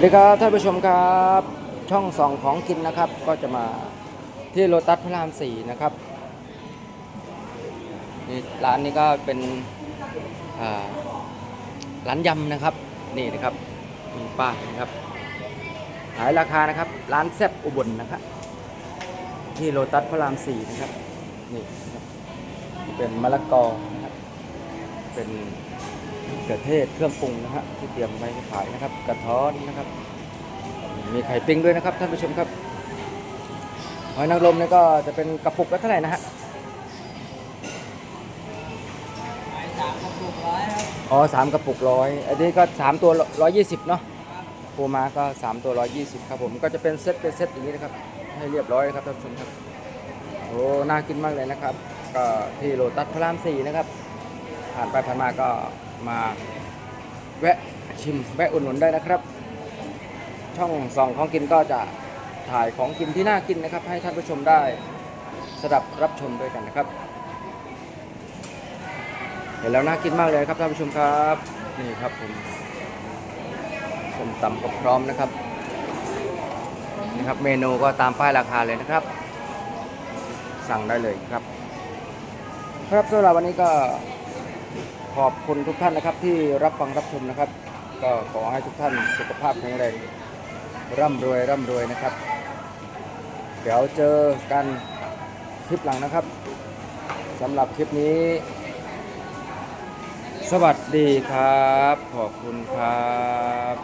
วัสดีครับท่านผู้ชมครับ ช่องสองของกินนะครับ ก็จะมาที่โลตัสพระรามสี่นะครับนี่ร้านนี้ก็เป็นร้านยำนะครับ นี่นะครับมีป้ายนะครับหายราคานะครับ ร้านแซ่บอุบลนนะครับ ที่โลตัสพระรามสี่นะครับนี่นะครับเป็นมะละกอนะครับเป็น ขือเทศเครื่องปรุงนะฮะที่เตรียมไว้ขายนะครับ กระท้อนนะครับ มีไข่ปิ้งด้วยนะครับท่านผู้ชมครับหอยนางรมเนี่ยก็จะเป็นกระปุกละเท่าไหร่นะฮะอ๋อสามกระปุกร้อยอันนี้ก็สามตัวร้อยยี่สิบเนาะปูมาก็สามตัวร้อยยี่สิบครับผมก็จะเป็นเซตเป็นเซตอย่างนี้นะครับ ให้เรียบร้อยครับท่านผู้ชมครับโอ้น่ากินมากเลยนะครับ ก็ที่โลตัสพระรามสี่นะครับ ผ่านไปผ่านมาก็มาแวะชิมแวะอุดหนุนได้นะครับ ช่องส่องของกินก็จะถ่ายของกินที่น่ากินนะครับ ให้ท่านผู้ชมได้สดับรับชมด้วยกันนะครับ เห็นแล้วน่ากินมากเลยครับท่านผู้ชมครับ นี่ครับผมส้มตำก็พร้อมนะครับนี่ครับเมนูก็ตามป้ายราคาเลยนะครับ สั่งได้เลยครับ ครับสำหรับวันนี้ก็ ขอบคุณทุกท่านนะครับที่รับฟังรับชมนะครับ ก็ขอให้ทุกท่านสุขภาพแข็งแรงร่ำรวยร่ำรวยนะครับ เดี๋ยวเจอกันคลิปหลังนะครับสำหรับคลิปนี้ สวัสดีครับ ขอบคุณครับ